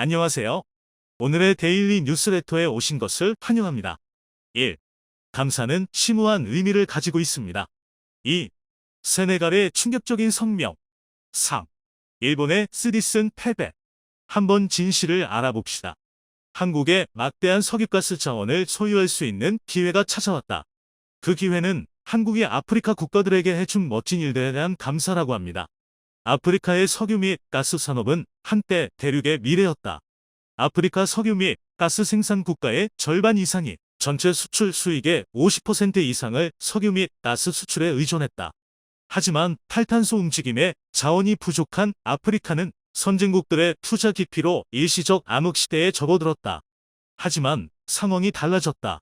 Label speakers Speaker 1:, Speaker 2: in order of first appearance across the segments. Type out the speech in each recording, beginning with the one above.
Speaker 1: 안녕하세요. 오늘의 데일리 뉴스레터에 오신 것을 환영합니다. 1. 감사는 심오한 의미를 가지고 있습니다. 2. 세네갈의 충격적인 성명. 3. 일본의 쓰디쓴 패배. 한번 진실을 알아봅시다. 한국의 막대한 석유가스 자원을 소유할 수 있는 기회가 찾아왔다. 그 기회는 한국이 아프리카 국가들에게 해준 멋진 일들에 대한 감사라고 합니다. 아프리카의 석유 및 가스 산업은 한때 대륙의 미래였다. 아프리카 석유 및 가스 생산 국가의 절반 이상이 전체 수출 수익의 50% 이상을 석유 및 가스 수출에 의존했다. 하지만 탈탄소 움직임에 자원이 부족한 아프리카는 선진국들의 투자 기피로 일시적 암흑 시대에 접어들었다. 하지만 상황이 달라졌다.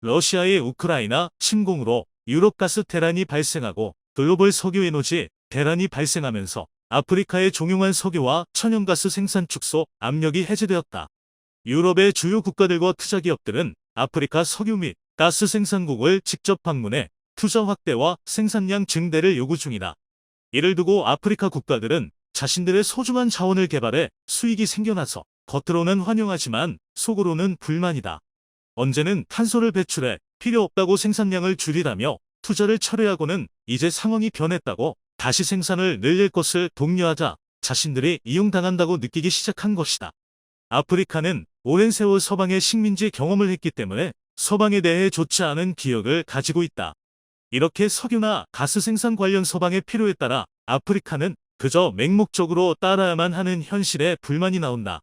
Speaker 1: 러시아의 우크라이나 침공으로 유럽 가스 대란이 발생하고 글로벌 석유 에너지 대란이 발생하면서 아프리카의 종용한 석유와 천연가스 생산 축소 압력이 해제되었다. 유럽의 주요 국가들과 투자 기업들은 아프리카 석유 및 가스 생산국을 직접 방문해 투자 확대와 생산량 증대를 요구 중이다. 이를 두고 아프리카 국가들은 자신들의 소중한 자원을 개발해 수익이 생겨나서 겉으로는 환영하지만 속으로는 불만이다. 언제는 탄소를 배출해 필요 없다고 생산량을 줄이라며 투자를 철회하고는 이제 상황이 변했다고 다시 생산을 늘릴 것을 독려하자 자신들이 이용당한다고 느끼기 시작한 것이다. 아프리카는 오랜 세월 서방의 식민지 경험을 했기 때문에 서방에 대해 좋지 않은 기억을 가지고 있다. 이렇게 석유나 가스 생산 관련 서방의 필요에 따라 아프리카는 그저 맹목적으로 따라야만 하는 현실에 불만이 나온다.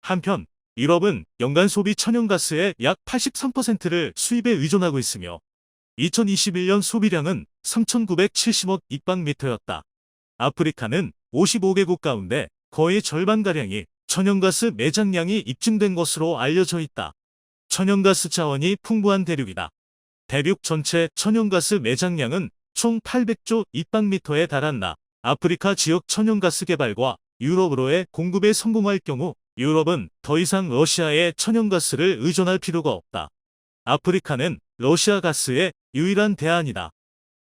Speaker 1: 한편 유럽은 연간 소비 천연가스의 약 83%를 수입에 의존하고 있으며 2021년 소비량은 3,970억 입방미터였다. 아프리카는 55개국 가운데 거의 절반가량이 천연가스 매장량이 입증된 것으로 알려져 있다. 천연가스 자원이 풍부한 대륙이다. 대륙 전체 천연가스 매장량은 총 800조 입방미터에 달한다. 아프리카 지역 천연가스 개발과 유럽으로의 공급에 성공할 경우 유럽은 더 이상 러시아의 천연가스를 의존할 필요가 없다. 아프리카는 러시아 가스의 유일한 대안이다.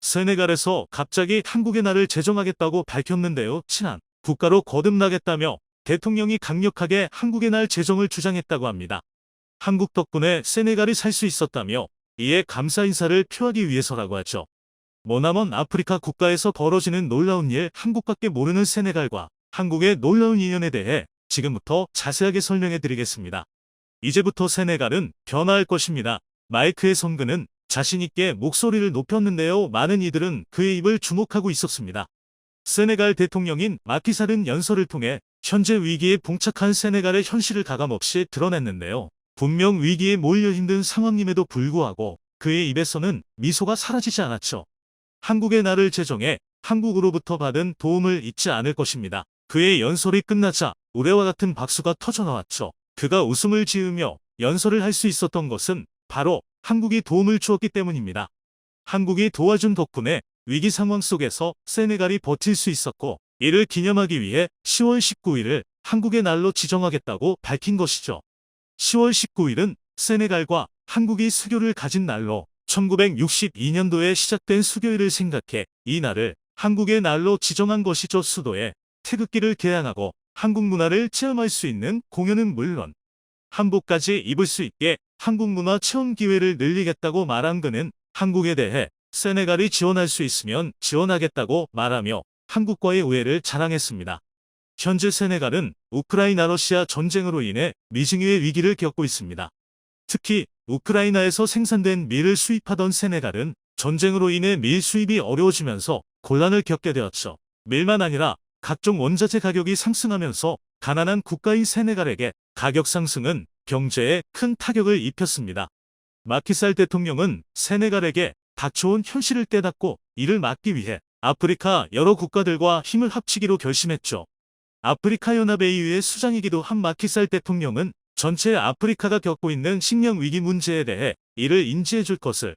Speaker 1: 세네갈에서 갑자기 한국의 나를 제정하겠다고 밝혔는데요. 친한 국가로 거듭나겠다며 대통령이 강력하게 한국의 날 제정을 주장했다고 합니다. 한국 덕분에 세네갈이 살 수 있었다며 이에 감사 인사를 표하기 위해서라고 하죠. 머나먼 아프리카 국가에서 벌어지는 놀라운 일 한국밖에 모르는 세네갈과 한국의 놀라운 인연에 대해 지금부터 자세하게 설명해 드리겠습니다. 이제부터 세네갈은 변화할 것입니다. 마이크의 성근은 자신있게 목소리를 높였는데요. 많은 이들은 그의 입을 주목하고 있었습니다. 세네갈 대통령인 마키살은 연설을 통해 현재 위기에 봉착한 세네갈의 현실을 가감없이 드러냈는데요. 분명 위기에 몰려 힘든 상황임에도 불구하고 그의 입에서는 미소가 사라지지 않았죠. 한국의 나를 제정해 한국으로부터 받은 도움을 잊지 않을 것입니다. 그의 연설이 끝나자 우레와 같은 박수가 터져나왔죠. 그가 웃음을 지으며 연설을 할 수 있었던 것은 바로 한국이 도움을 주었기 때문입니다. 한국이 도와준 덕분에 위기 상황 속에서 세네갈이 버틸 수 있었고 이를 기념하기 위해 10월 19일을 한국의 날로 지정하겠다고 밝힌 것이죠. 10월 19일은 세네갈과 한국이 수교를 가진 날로 1962년도에 시작된 수교일을 생각해 이 날을 한국의 날로 지정한 것이죠. 수도에 태극기를 개양하고 한국 문화를 체험할 수 있는 공연은 물론 한복까지 입을 수 있게 한국 문화 체험 기회를 늘리겠다고 말한 그는 한국에 대해 세네갈이 지원할 수 있으면 지원하겠다고 말하며 한국과의 우애를 자랑했습니다. 현재 세네갈은 우크라이나 러시아 전쟁으로 인해 미증유의 위기를 겪고 있습니다. 특히 우크라이나에서 생산된 밀을 수입하던 세네갈은 전쟁으로 인해 밀 수입이 어려워지면서 곤란을 겪게 되었죠. 밀만 아니라 각종 원자재 가격이 상승하면서 가난한 국가인 세네갈에게 가격 상승은 경제에 큰 타격을 입혔습니다. 마키살 대통령은 세네갈에게 닥쳐온 현실을 깨닫고 이를 막기 위해 아프리카 여러 국가들과 힘을 합치기로 결심했죠. 아프리카 연합AU의 수장이기도 한 마키살 대통령은 전체 아프리카가 겪고 있는 식량 위기 문제에 대해 이를 인지해 줄 것을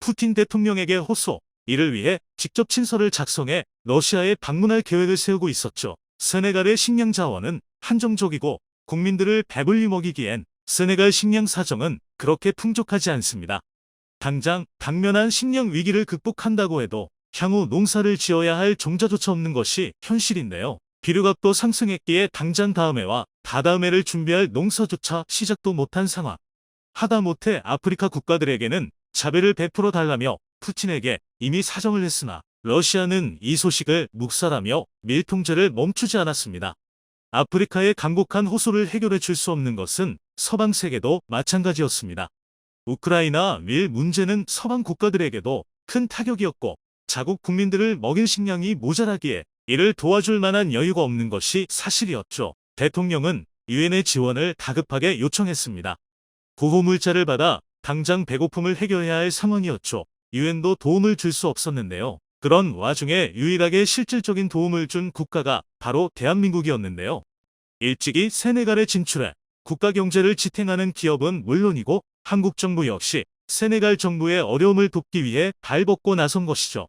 Speaker 1: 푸틴 대통령에게 호소, 이를 위해 직접 친서를 작성해 러시아에 방문할 계획을 세우고 있었죠. 세네갈의 식량 자원은 한정적이고 국민들을 배불리 먹이기엔 세네갈 식량 사정은 그렇게 풍족하지 않습니다. 당장 당면한 식량 위기를 극복한다고 해도 향후 농사를 지어야 할 종자조차 없는 것이 현실인데요. 비료값도 상승했기에 당장 다음 해와 다다음 해를 준비할 농사조차 시작도 못한 상황. 하다못해 아프리카 국가들에게는 자비를 베풀어 달라며 푸틴에게 이미 사정을 했으나 러시아는 이 소식을 묵살하며 밀통제를 멈추지 않았습니다. 아프리카의 강곡한 호소를 해결해 줄 수 없는 것은 서방 세계도 마찬가지였습니다. 우크라이나 밀 문제는 서방 국가들에게도 큰 타격이었고 자국 국민들을 먹일 식량이 모자라기에 이를 도와줄 만한 여유가 없는 것이 사실이었죠. 대통령은 유엔의 지원을 다급하게 요청했습니다. 보호물자를 받아 당장 배고픔을 해결해야 할 상황이었죠. 유엔도 도움을 줄 수 없었는데요. 그런 와중에 유일하게 실질적인 도움을 준 국가가 바로 대한민국이었는데요. 일찍이 세네갈에 진출해 국가 경제를 지탱하는 기업은 물론이고 한국 정부 역시 세네갈 정부의 어려움을 돕기 위해 발벗고 나선 것이죠.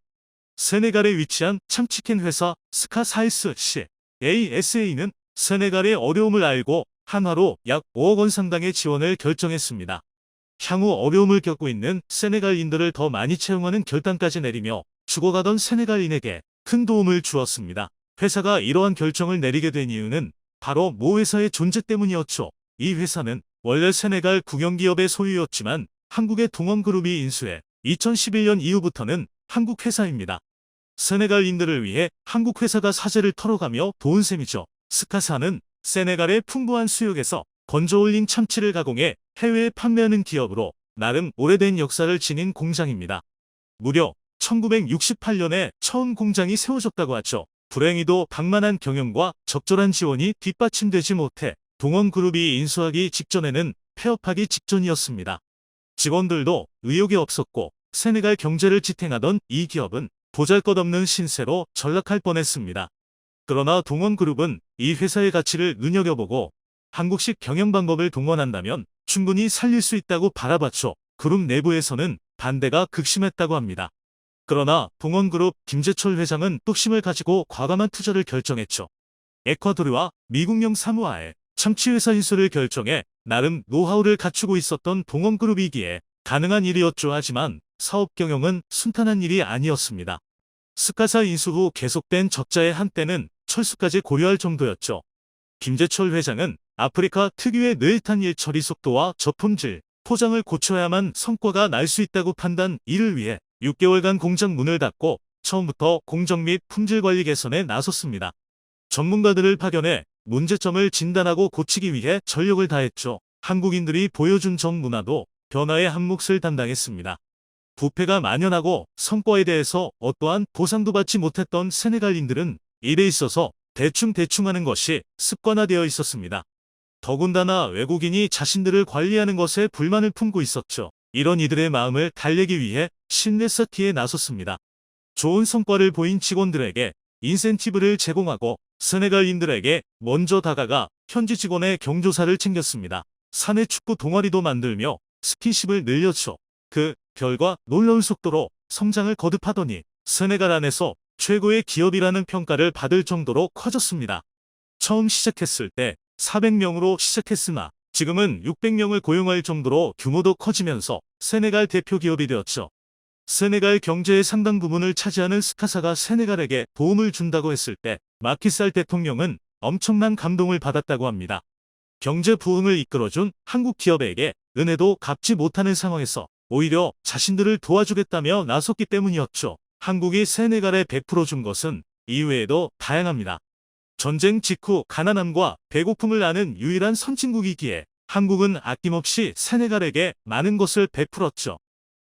Speaker 1: 세네갈에 위치한 참치캔 회사 스카 사이스 씨 ASA는 세네갈의 어려움을 알고 한화로 약 5억 원 상당의 지원을 결정했습니다. 향후 어려움을 겪고 있는 세네갈인들을 더 많이 채용하는 결단까지 내리며 죽어가던 세네갈인에게 큰 도움을 주었습니다. 회사가 이러한 결정을 내리게 된 이유는 바로 모 회사의 존재 때문이었죠. 이 회사는 원래 세네갈 국영기업의 소유였지만 한국의 동원그룹이 인수해 2011년 이후부터는 한국 회사입니다. 세네갈인들을 위해 한국 회사가 사재를 털어가며 도운 셈이죠. 스카사는 세네갈의 풍부한 수역에서 건져 올린 참치를 가공해 해외에 판매하는 기업으로 나름 오래된 역사를 지닌 공장입니다. 무려 1968년에 처음 공장이 세워졌다고 하죠. 불행히도 방만한 경영과 적절한 지원이 뒷받침되지 못해 동원그룹이 인수하기 직전에는 폐업하기 직전이었습니다. 직원들도 의욕이 없었고 세네갈 경제를 지탱하던 이 기업은 보잘것없는 신세로 전락할 뻔했습니다. 그러나 동원그룹은 이 회사의 가치를 눈여겨보고 한국식 경영 방법을 동원한다면 충분히 살릴 수 있다고 바라봤죠. 그룹 내부에서는 반대가 극심했다고 합니다. 그러나 동원그룹 김재철 회장은 뚝심을 가지고 과감한 투자를 결정했죠. 에콰도르와 미국령 사무아에 참치회사 인수를 결정해 나름 노하우를 갖추고 있었던 동원그룹이기에 가능한 일이었죠 하지만 사업 경영은 순탄한 일이 아니었습니다. 스카사 인수 후 계속된 적자의 한때는 철수까지 고려할 정도였죠. 김재철 회장은 아프리카 특유의 느릿한 일 처리 속도와 저품질, 포장을 고쳐야만 성과가 날 수 있다고 판단 이를 위해 6개월간 공장 문을 닫고 처음부터 공정 및 품질 관리 개선에 나섰습니다. 전문가들을 파견해 문제점을 진단하고 고치기 위해 전력을 다했죠. 한국인들이 보여준 정 문화도 변화의 한 몫을 담당했습니다. 부패가 만연하고 성과에 대해서 어떠한 보상도 받지 못했던 세네갈인들은 일에 있어서 대충대충 하는 것이 습관화되어 있었습니다. 더군다나 외국인이 자신들을 관리하는 것에 불만을 품고 있었죠. 이런 이들의 마음을 달래기 위해 쌓기에 나섰습니다. 좋은 성과를 보인 직원들에게 인센티브를 제공하고 세네갈인들에게 먼저 다가가 현지 직원의 경조사를 챙겼습니다. 사내 축구 동아리도 만들며 스킨십을 늘렸죠. 그 결과 놀라운 속도로 성장을 거듭하더니 세네갈 안에서 최고의 기업이라는 평가를 받을 정도로 커졌습니다. 처음 시작했을 때 400명으로 시작했으나 지금은 600명을 고용할 정도로 규모도 커지면서 세네갈 대표 기업이 되었죠. 세네갈 경제의 상당 부분을 차지하는 스카사가 세네갈에게 도움을 준다고 했을 때 마키살 대통령은 엄청난 감동을 받았다고 합니다. 경제 부흥을 이끌어준 한국 기업에게 은혜도 갚지 못하는 상황에서 오히려 자신들을 도와주겠다며 나섰기 때문이었죠. 한국이 세네갈에 100%준 것은 이외에도 다양합니다. 전쟁 직후 가난함과 배고픔을 아는 유일한 선진국이기에 한국은 아낌없이 세네갈에게 많은 것을 베풀었죠.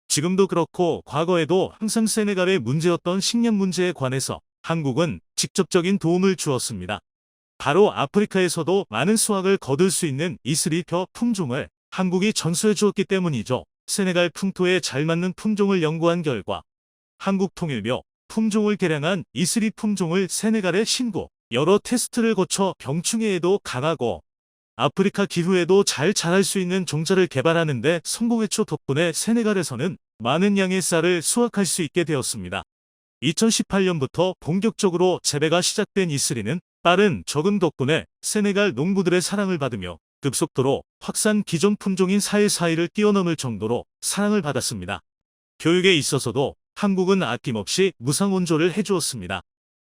Speaker 1: 지금도 그렇고 과거에도 항상 세네갈의 문제였던 식량 문제에 관해서 한국은 직접적인 도움을 주었습니다. 바로 아프리카에서도 많은 수확을 거둘 수 있는 이슬이표 품종을 한국이 전수해 주었기 때문이죠. 세네갈 풍토에 잘 맞는 품종을 연구한 결과 한국 통일묘 품종을 개량한 이슬이 품종을 세네갈에 신고 여러 테스트를 거쳐 병충해에도 강하고 아프리카 기후에도 잘 자랄 수 있는 종자를 개발하는데 성공했죠 덕분에 세네갈에서는 많은 양의 쌀을 수확할 수 있게 되었습니다. 2018년부터 본격적으로 재배가 시작된 이슬이는 빠른 적응 덕분에 세네갈 농부들의 사랑을 받으며 급속도로 확산 기존 품종인 사일 사이를 뛰어넘을 정도로 사랑을 받았습니다. 교육에 있어서도 한국은 아낌없이 무상원조를 해주었습니다.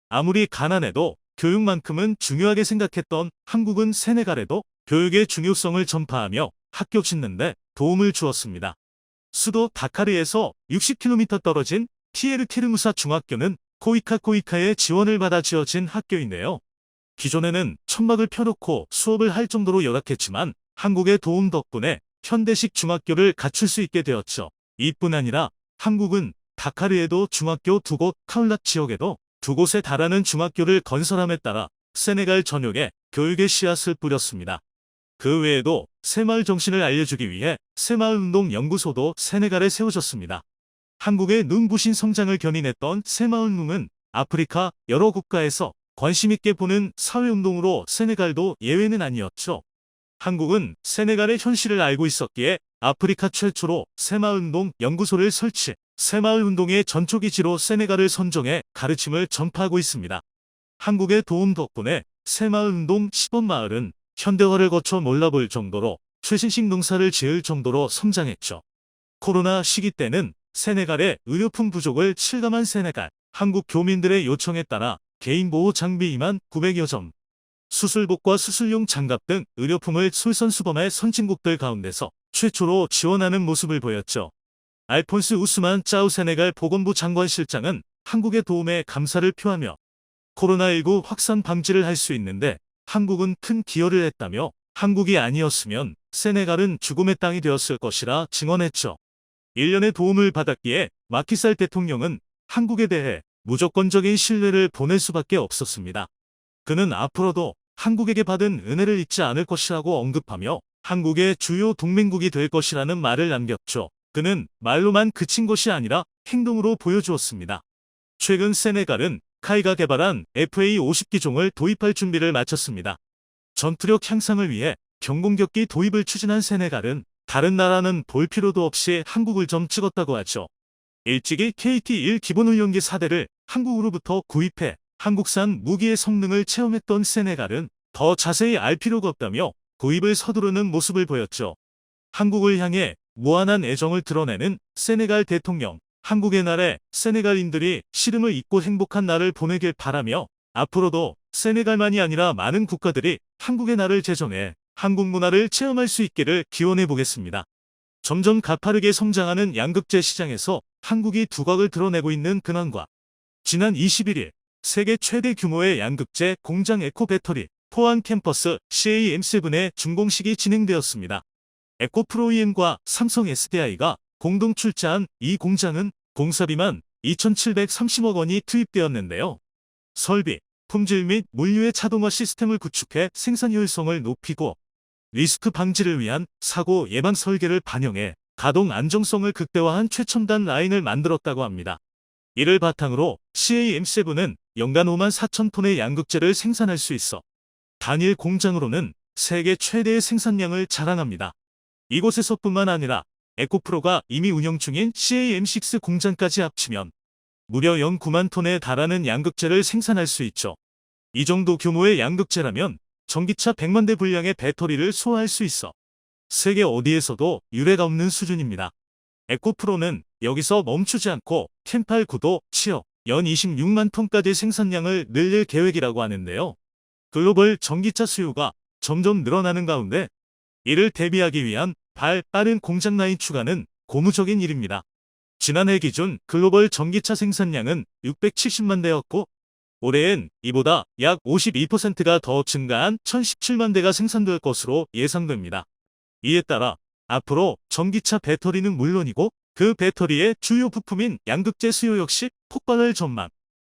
Speaker 1: 아무리 가난해도 교육만큼은 중요하게 생각했던 한국은 세네갈에도 교육의 중요성을 전파하며 학교 짓는데 도움을 주었습니다. 수도 다카르에서 60km 떨어진 티에르티르무사 중학교는 코이카 코이카의 지원을 받아 지어진 학교인데요. 기존에는 천막을 펴놓고 수업을 할 정도로 열악했지만 한국의 도움 덕분에 현대식 중학교를 갖출 수 있게 되었죠. 이뿐 아니라 한국은 다카르에도 중학교 두 곳, 카울랏 지역에도 두 곳에 달하는 중학교를 건설함에 따라 세네갈 전역에 교육의 씨앗을 뿌렸습니다. 그 외에도 새마을 정신을 알려주기 위해 새마을운동 연구소도 세네갈에 세워졌습니다. 한국의 눈부신 성장을 견인했던 새마을운동은 아프리카 여러 국가에서 관심 있게 보는 사회운동으로 세네갈도 예외는 아니었죠. 한국은 세네갈의 현실을 알고 있었기에 아프리카 최초로 새마을운동 연구소를 설치, 새마을 운동의 전초기지로 세네갈을 선정해 가르침을 전파하고 있습니다. 한국의 도움 덕분에 새마을 운동 시범마을은 현대화를 거쳐 몰라볼 정도로 최신식 농사를 지을 정도로 성장했죠. 코로나 시기 때는 세네갈의 의료품 부족을 실감한 세네갈, 한국 교민들의 요청에 따라 개인 보호 장비 2만 900여 점, 수술복과 수술용 장갑 등 의료품을 솔선수범해 선진국들 가운데서 최초로 지원하는 모습을 보였죠. 알폰스 우스만 짜우 세네갈 보건부 장관 실장은 한국의 도움에 감사를 표하며 코로나19 확산 방지를 할 수 있는데 한국은 큰 기여를 했다며 한국이 아니었으면 세네갈은 죽음의 땅이 되었을 것이라 증언했죠. 1년의 도움을 받았기에 마키살 대통령은 한국에 대해 무조건적인 신뢰를 보낼 수밖에 없었습니다. 그는 앞으로도 한국에게 받은 은혜를 잊지 않을 것이라고 언급하며 한국의 주요 동맹국이 될 것이라는 말을 남겼죠. 그는 말로만 그친 것이 아니라 행동으로 보여주었습니다. 최근 세네갈은 카이가 개발한 FA-50기종을 도입할 준비를 마쳤습니다. 전투력 향상을 위해 경공격기 도입을 추진한 세네갈은 다른 나라는 볼 필요도 없이 한국을 점 찍었다고 하죠. 일찍이 KT-1 기본훈련기 4대를 한국으로부터 구입해 한국산 무기의 성능을 체험했던 세네갈은 더 자세히 알 필요가 없다며 구입을 서두르는 모습을 보였죠. 한국을 향해 무한한 애정을 드러내는 세네갈 대통령, 한국의 날에 세네갈인들이 시름을 잊고 행복한 날을 보내길 바라며 앞으로도 세네갈만이 아니라 많은 국가들이 한국의 날을 제정해 한국 문화를 체험할 수 있기를 기원해 보겠습니다. 점점 가파르게 성장하는 양극재 시장에서 한국이 두각을 드러내고 있는 근황과 지난 21일 세계 최대 규모의 양극재 공장 에코 배터리 포항 캠퍼스 CAM7의 준공식이 진행되었습니다. 에코프로이엠과 삼성 SDI가 공동 출자한 이 공장은 공사비만 2,730억 원이 투입되었는데요. 설비, 품질 및 물류의 자동화 시스템을 구축해 생산 효율성을 높이고 리스크 방지를 위한 사고 예방 설계를 반영해 가동 안정성을 극대화한 최첨단 라인을 만들었다고 합니다. 이를 바탕으로 CAM7은 연간 5만 4천 톤의 양극재를 생산할 수 있어 단일 공장으로는 세계 최대의 생산량을 자랑합니다. 이곳에서뿐만 아니라 에코프로가 이미 운영 중인 CAM6 공장까지 합치면 무려 0.9만 톤에 달하는 양극재를 생산할 수 있죠. 이 정도 규모의 양극재라면 전기차 100만 대 분량의 배터리를 소화할 수 있어 세계 어디에서도 유례가 없는 수준입니다. 에코프로는 여기서 멈추지 않고 캠팔 구도 치어 연 26만 톤까지 생산량을 늘릴 계획이라고 하는데요. 글로벌 전기차 수요가 점점 늘어나는 가운데 이를 대비하기 위한 발 빠른 공장 라인 추가는 고무적인 일입니다. 지난해 기준 글로벌 전기차 생산량은 670만 대였고 올해엔 이보다 약 52%가 더 증가한 1017만 대가 생산될 것으로 예상됩니다. 이에 따라 앞으로 전기차 배터리는 물론이고 그 배터리의 주요 부품인 양극재 수요 역시 폭발할 전망.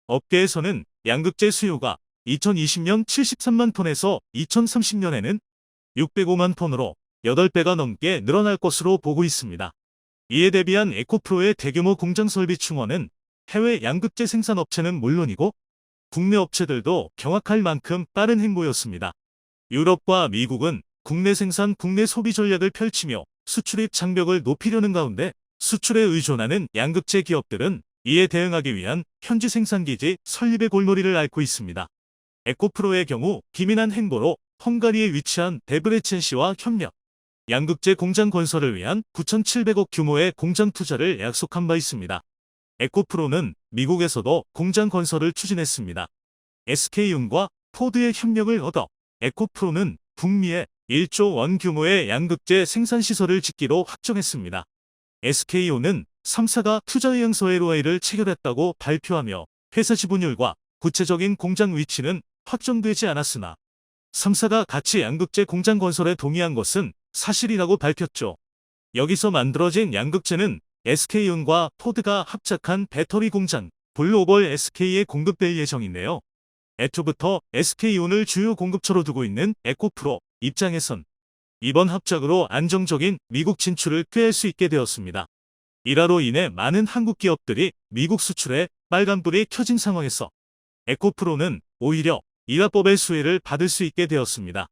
Speaker 1: 업계에서는 양극재 수요가 2020년 73만 톤에서 2030년에는 605만 톤으로 8배가 넘게 늘어날 것으로 보고 있습니다. 이에 대비한 에코프로의 대규모 공장 설비 충원은 해외 양극재 생산 업체는 물론이고 국내 업체들도 경악할 만큼 빠른 행보였습니다. 유럽과 미국은 국내 생산 국내 소비 전략을 펼치며 수출입 장벽을 높이려는 가운데 수출에 의존하는 양극재 기업들은 이에 대응하기 위한 현지 생산기지 설립의 골머리를 앓고 있습니다. 에코프로의 경우 기민한 행보로 헝가리에 위치한 데브레첸시와 협력, 양극재 공장 건설을 위한 9,700억 규모의 공장 투자를 약속한 바 있습니다. 에코프로는 미국에서도 공장 건설을 추진했습니다. SK윤과 포드의 협력을 얻어 에코프로는 북미에 1조 원 규모의 양극재 생산시설을 짓기로 확정했습니다. SK온은 3사가 투자의향서 LOI를 체결했다고 발표하며 회사 지분율과 구체적인 공장 위치는 확정되지 않았으나 3사가 같이 양극재 공장 건설에 동의한 것은 사실이라고 밝혔죠. 여기서 만들어진 양극재는 SK온과 포드가 합작한 배터리 공장 블로벌 SK에 공급될 예정인데요. 애초부터 SK온을 주요 공급처로 두고 있는 에코프로 입장에선 이번 합작으로 안정적인 미국 진출을 꾀할 수 있게 되었습니다. 이라로 인해 많은 한국 기업들이 미국 수출에 빨간불이 켜진 상황에서 에코프로는 오히려 일화법의 수혜를 받을 수 있게 되었습니다.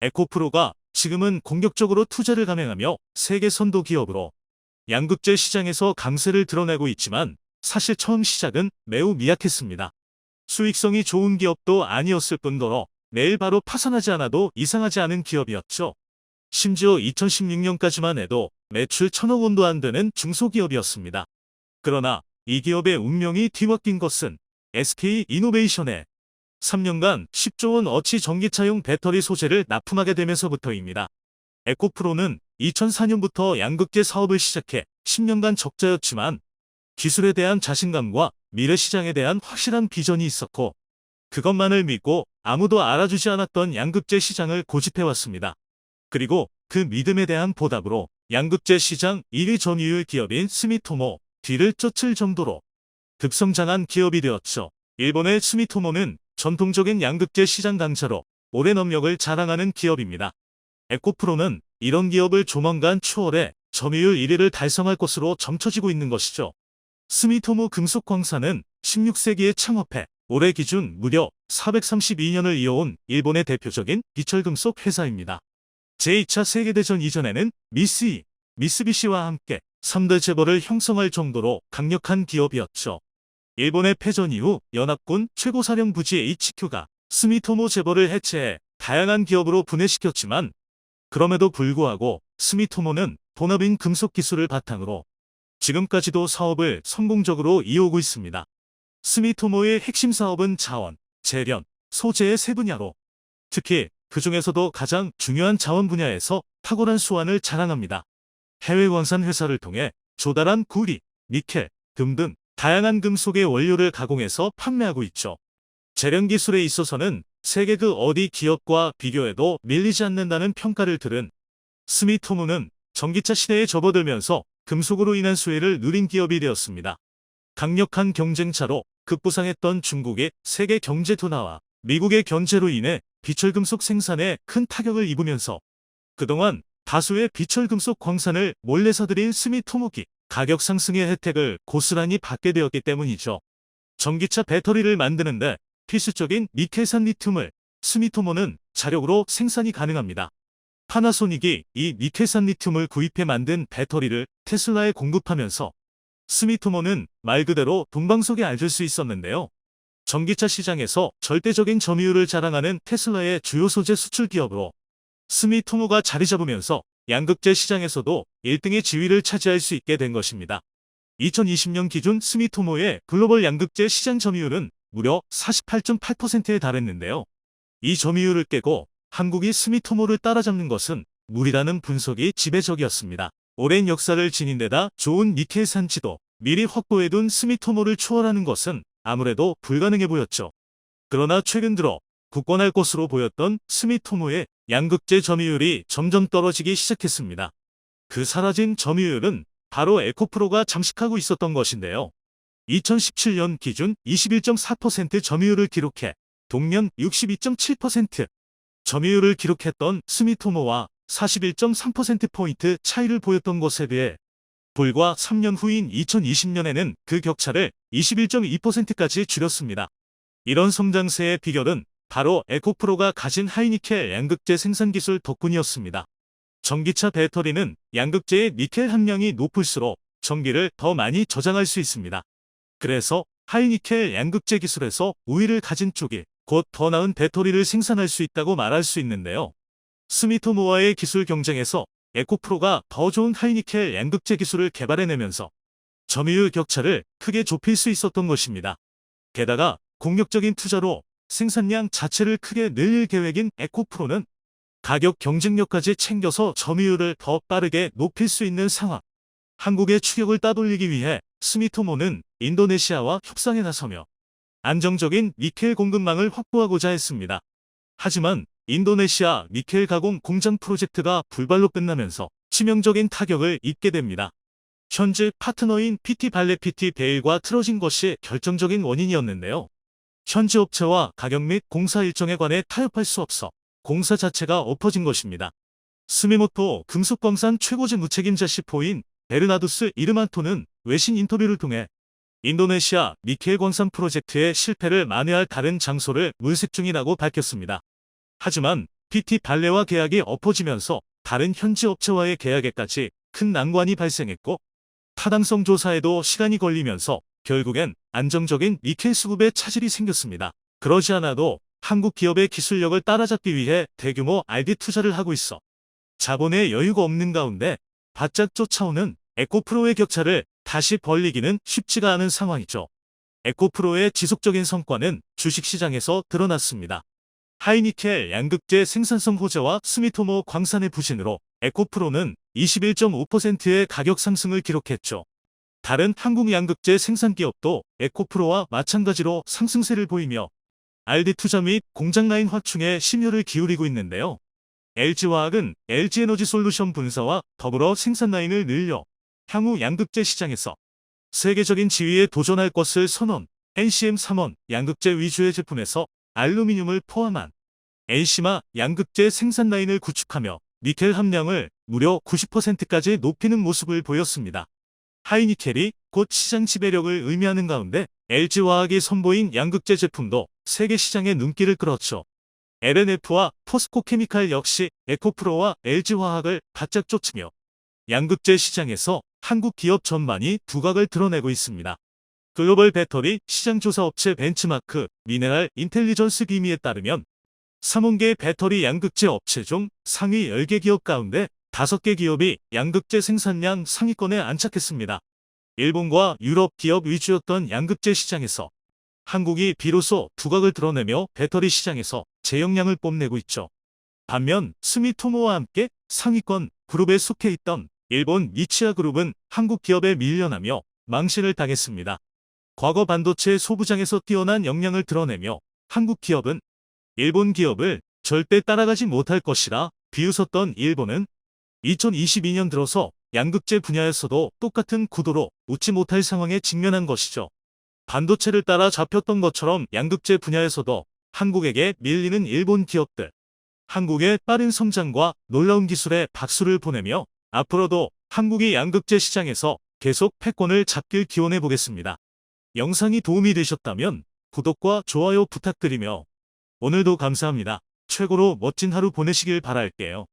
Speaker 1: 에코프로가 지금은 공격적으로 투자를 감행하며 세계 선도 기업으로 양극재 시장에서 강세를 드러내고 있지만 사실 처음 시작은 매우 미약했습니다. 수익성이 좋은 기업도 아니었을 뿐더러 내일 바로 파산하지 않아도 이상하지 않은 기업이었죠. 심지어 2016년까지만 해도 매출 천억 원도 안 되는 중소기업이었습니다. 그러나 이 기업의 운명이 뒤바뀐 것은 SK 이노베이션에 3년간 10조 원 어치 전기차용 배터리 소재를 납품하게 되면서부터입니다. 에코프로는 2004년부터 양극재 사업을 시작해 10년간 적자였지만 기술에 대한 자신감과 미래 시장에 대한 확실한 비전이 있었고 그것만을 믿고 아무도 알아주지 않았던 양극재 시장을 고집해왔습니다. 그리고 그 믿음에 대한 보답으로 양극재 시장 1위 점유율 기업인 스미토모 뒤를 쫓을 정도로 급성장한 기업이 되었죠. 일본의 스미토모는 전통적인 양극재 시장 강자로 오랜 업력을 자랑하는 기업입니다. 에코프로는 이런 기업을 조만간 추월해 점유율 1위를 달성할 것으로 점쳐지고 있는 것이죠. 스미토모 금속광산은 16세기에 창업해 올해 기준 무려 432년을 이어온 일본의 대표적인 비철금속 회사입니다. 제2차 세계대전 이전에는 미쓰이, 미쓰비시와 함께 3대 재벌을 형성할 정도로 강력한 기업이었죠. 일본의 패전 이후 연합군 최고사령 부지 HQ가 스미토모 재벌을 해체해 다양한 기업으로 분해시켰지만 그럼에도 불구하고 스미토모는 본업인 금속 기술을 바탕으로 지금까지도 사업을 성공적으로 이어오고 있습니다. 스미토모의 핵심 사업은 자원, 재련, 소재의 세 분야로 특히 그 중에서도 가장 중요한 자원 분야에서 탁월한 수완을 자랑합니다. 해외 광산 회사를 통해 조달한 구리, 니켈, 금 등 다양한 금속의 원료를 가공해서 판매하고 있죠. 재련 기술에 있어서는 세계 그 어디 기업과 비교해도 밀리지 않는다는 평가를 들은 스미토무는 전기차 시대에 접어들면서 금속으로 인한 수혜를 누린 기업이 되었습니다. 강력한 경쟁차로 급부상했던 중국의 세계 경제 둔화와 미국의 견제로 인해 비철금속 생산에 큰 타격을 입으면서 그동안 다수의 비철금속 광산을 몰래 사들인 스미토목이 가격 상승의 혜택을 고스란히 받게 되었기 때문이죠. 전기차 배터리를 만드는데 필수적인 니켈산 리튬을 스미토모는 자력으로 생산이 가능합니다. 파나소닉이 이 니켈산 리튬을 구입해 만든 배터리를 테슬라에 공급하면서 스미토모는 말 그대로 동방속에 앉을 수 있었는데요. 전기차 시장에서 절대적인 점유율을 자랑하는 테슬라의 주요 소재 수출 기업으로 스미토모가 자리 잡으면서 양극재 시장에서도 1등의 지위를 차지할 수 있게 된 것입니다. 2020년 기준 스미토모의 글로벌 양극재 시장 점유율은 무려 48.8%에 달했는데요. 이 점유율을 깨고 한국이 스미토모를 따라잡는 것은 무리라는 분석이 지배적이었습니다. 오랜 역사를 지닌 데다 좋은 니켈 산지도 미리 확보해둔 스미토모를 추월하는 것은 아무래도 불가능해 보였죠. 그러나 최근 들어 굳건할 것으로 보였던 스미토모의 양극재 점유율이 점점 떨어지기 시작했습니다. 그 사라진 점유율은 바로 에코프로가 잠식하고 있었던 것인데요. 2017년 기준 21.4% 점유율을 기록해 동년 62.7% 점유율을 기록했던 스미토모와 41.3%포인트 차이를 보였던 것에 비해 불과 3년 후인 2020년에는 그 격차를 21.2%까지 줄였습니다. 이런 성장세의 비결은 바로 에코프로가 가진 하이니켈 양극재 생산 기술 덕분이었습니다. 전기차 배터리는 양극재의 니켈 함량이 높을수록 전기를 더 많이 저장할 수 있습니다. 그래서 하이니켈 양극재 기술에서 우위를 가진 쪽이 곧 더 나은 배터리를 생산할 수 있다고 말할 수 있는데요. 스미토모와의 기술 경쟁에서 에코프로가 더 좋은 하이니켈 양극재 기술을 개발해내면서 점유율 격차를 크게 좁힐 수 있었던 것입니다. 게다가 공격적인 투자로 생산량 자체를 크게 늘릴 계획인 에코프로는 가격 경쟁력까지 챙겨서 점유율을 더 빠르게 높일 수 있는 상황. 한국의 추격을 따돌리기 위해 스미토모는 인도네시아와 협상에 나서며 안정적인 니켈 공급망을 확보하고자 했습니다. 하지만 인도네시아 니켈 가공 공장 프로젝트가 불발로 끝나면서 치명적인 타격을 입게 됩니다. 현재 파트너인 PT 발레 PT 베일과 틀어진 것이 결정적인 원인이었는데요. 현지 업체와 가격 및 공사 일정에 관해 타협할 수 없어 공사 자체가 엎어진 것입니다. 스미모토 금속광산 최고재 무책임자 시포인 베르나두스 이르만토는 외신 인터뷰를 통해 인도네시아 니켈 광산 프로젝트의 실패를 만회할 다른 장소를 물색 중이라고 밝혔습니다. 하지만 PT 발레와 계약이 엎어지면서 다른 현지 업체와의 계약에까지 큰 난관이 발생했고 타당성 조사에도 시간이 걸리면서 결국엔 안정적인 니켈 수급에 차질이 생겼습니다. 그러지 않아도 한국 기업의 기술력을 따라잡기 위해 대규모 RD 투자를 하고 있어 자본에 여유가 없는 가운데 바짝 쫓아오는 에코프로의 격차를 다시 벌리기는 쉽지가 않은 상황이죠. 에코프로의 지속적인 성과는 주식시장에서 드러났습니다. 하이니켈 양극재 생산성 호재와 스미토모 광산의 부진으로 에코프로는 21.5%의 가격 상승을 기록했죠. 다른 한국 양극재 생산 기업도 에코프로와 마찬가지로 상승세를 보이며 RD 투자 및 공장 라인 확충에 심혈을 기울이고 있는데요. LG화학은 LG에너지솔루션 분사와 더불어 생산 라인을 늘려 향후 양극재 시장에서 세계적인 지위에 도전할 것을 선언, NCM3원 양극재 위주의 제품에서 알루미늄을 포함한 엔시마 양극재 생산 라인을 구축하며 니켈 함량을 무려 90%까지 높이는 모습을 보였습니다. 하이니켈이 곧 시장 지배력을 의미하는 가운데 LG화학이 선보인 양극재 제품도 세계 시장의 눈길을 끌었죠. LNF와 포스코 케미칼 역시 에코프로와 LG화학을 바짝 쫓으며 양극재 시장에서 한국 기업 전반이 두각을 드러내고 있습니다. 글로벌 배터리 시장조사 업체 벤츠마크 미네랄 인텔리전스 비미에 따르면 3원계 배터리 양극재 업체 중 상위 10개 기업 가운데 5개 기업이 양극재 생산량 상위권에 안착했습니다. 일본과 유럽 기업 위주였던 양극재 시장에서 한국이 비로소 두각을 드러내며 배터리 시장에서 제 역량을 뽐내고 있죠. 반면 스미토모와 함께 상위권 그룹에 속해 있던 일본 니치아 그룹은 한국 기업에 밀려나며 망신을 당했습니다. 과거 반도체 소부장에서 뛰어난 역량을 드러내며 한국 기업은 일본 기업을 절대 따라가지 못할 것이라 비웃었던 일본은 2022년 들어서 양극재 분야에서도 똑같은 구도로 웃지 못할 상황에 직면한 것이죠. 반도체를 따라 잡혔던 것처럼 양극재 분야에서도 한국에게 밀리는 일본 기업들. 한국의 빠른 성장과 놀라운 기술에 박수를 보내며 앞으로도 한국이 양극재 시장에서 계속 패권을 잡길 기원해 보겠습니다. 영상이 도움이 되셨다면 구독과 좋아요 부탁드리며 오늘도 감사합니다. 최고로 멋진 하루 보내시길 바랄게요.